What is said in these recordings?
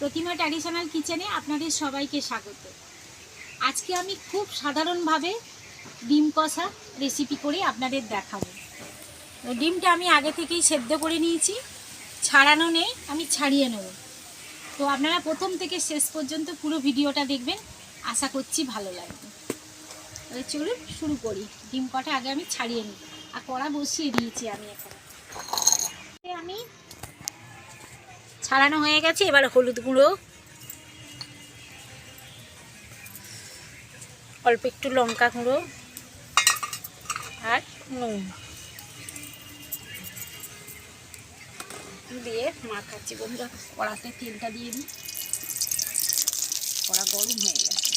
প্রতিমা traditional কিচেনে আপনাদের সবাইকে স্বাগত। আজকে আমি খুব সাধারণভাবে ডিম কষা রেসিপি করে আপনাদের দেখাবো। ডিমটা আমি আগে থেকেই সেদ্ধ করে নিয়েছি, ছাড়ানো নেই, আমি ছাড়িয়ে নেব। তো আপনারা প্রথম থেকে শেষ পর্যন্ত পুরো ভিডিওটা দেখবেন, আশা করছি ভালো লাগবে। চলুন শুরু করি। ডিম কটা আগে আমি ছাড়িয়ে নিই। আর কড়া বসিয়ে দিয়েছি আমি এখন। আমি ছাড়ানো হয়ে গেছে, এবার হলুদ গুঁড়ো। অল্প একটু লঙ্কা গুঁড়ো আর নুন। দিয়ে মাখাচ্ছি বন্ধুরা, কড়াতে তেলটা দিয়ে দিই। কড়া গরম হয়ে গেছে।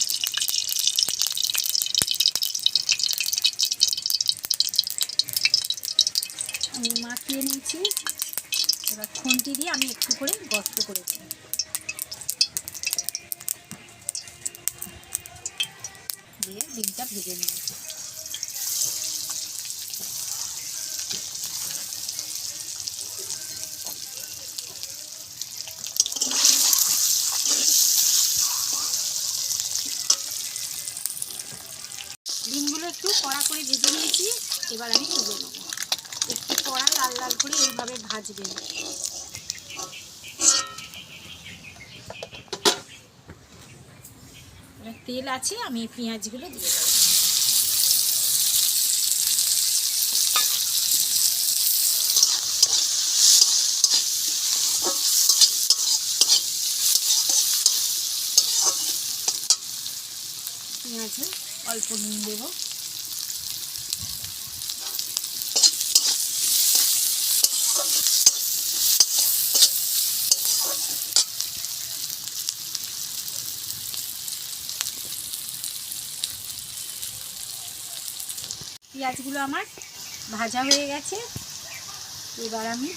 আমি মাখিয়ে নিয়েছি। এবার খুন্তি দিয়ে আমি একটু করে গর্ত করেছি দিয়ে ডিমটা ভেজে নেব ডিমগুলো একটু কড়া করে ভেজে নিয়েছি, এবার আমি তুলে নেব। লাল করে এইভাবে ভাজবেন তেল আছে আমি পেঁয়াজগুলো দিয়ে দেবো। পেঁয়াজে অল্প নুন দেবো। পেঁয়াজগুলো আমার ভাজা হয়ে গেছে। এবার আমি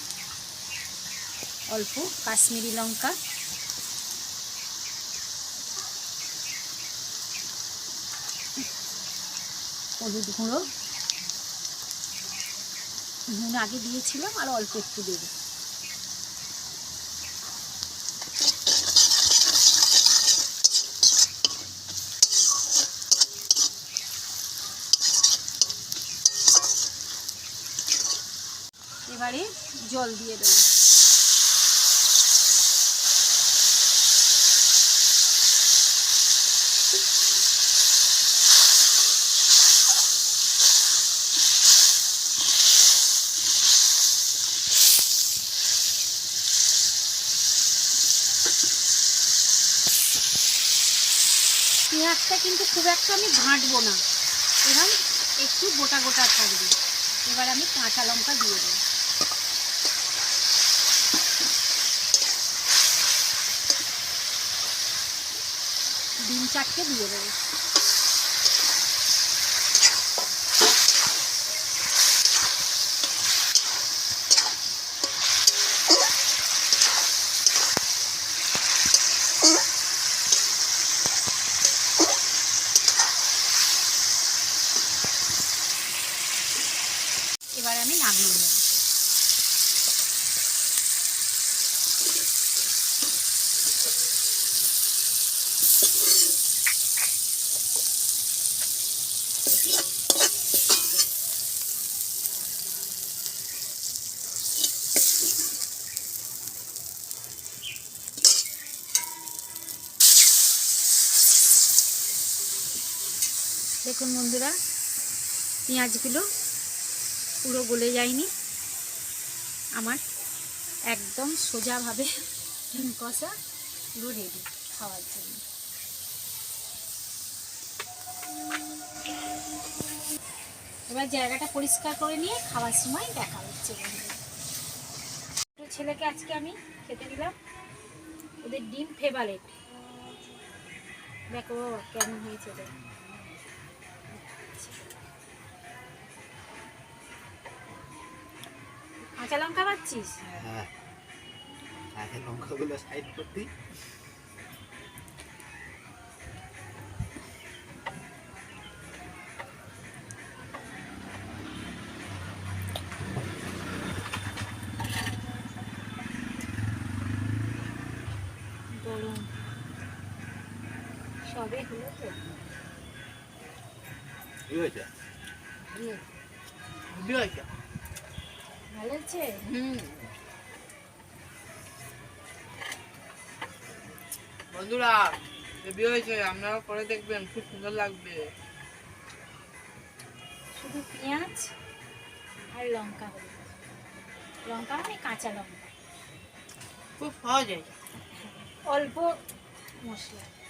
অল্প কাশ্মীরি লঙ্কা হলুদ গুঁড়ো নুন আগে দিয়েছিলাম আর অল্প একটু দেবো। এবারে জল দিয়ে দেবো। পেঁয়াজটা কিন্তু খুব একটা আমি ঘাঁটবো না। এবার একটু গোটা গোটা থাকবে। এবার আমি কাঁচা লঙ্কা দিয়ে দেবো। ডিম চারটে দিয়ে দেবো। এবার আমি নামিয়ে নেব। দেখুন বন্ধুরা, পেঁয়াজগুলো পুরো গলে যায়নি। আমার একদম সোজাভাবে ডিম কষা পুরো রেডি খাওয়ার জন্য। এবার জায়গাটা পরিষ্কার করে নিয়ে খাওয়ার সময় দেখা হচ্ছে ছেলেকে আজকে আমি খেতে দিলাম। ওদের ডিম ফেভারেট দেখো কেমন হয়েছে কাঁচা লঙ্কা পাচ্ছিস? হ্যাঁ আগে লঙ্কাগুলো সাইড করতি সবে হলো কি হয়েছে আছে হুম। বন্ধুরা ভিডিও হয়েছে আপনারা পরে দেখবেন খুব সুন্দর লাগবে। শুধু পেঁয়াজ আর লঙ্কা লঙ্কা মানে কাঁচা লঙ্কা। খুব সহজ হয়েছে। অল্প মশলা।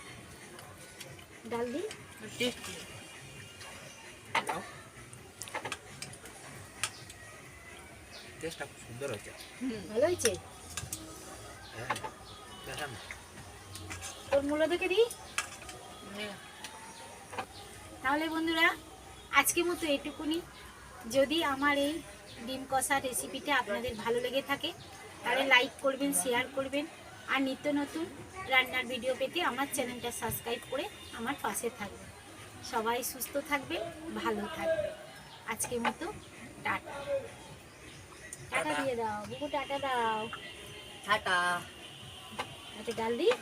ডাল দিই? টেস্টি। টেস্টটা খুব সুন্দর হয়েছে। হুম ভালো হয়েছে? হ্যাঁ দেখান। তোর মূল্য দেখে দিই? নে। তাহলে বন্ধুরা আজকের মতো এটুকুনি যদি আমার এই ডিম কষা রেসিপিটা আপনাদের ভালো লেগে থাকে তাহলে লাইক করবেন শেয়ার করবেন। আর নিত্য নতুন রান্নার ভিডিও পেতে আমার চ্যানেলটা সাবস্ক্রাইব করে আমার পাশে থাকবে। সবাই সুস্থ থাকবে ভালো থাকবে আজকের মতো টাটা। টাটা। দিয়ে দাও বুকু টাটা দাও। টাটা। একটা ডাল দিই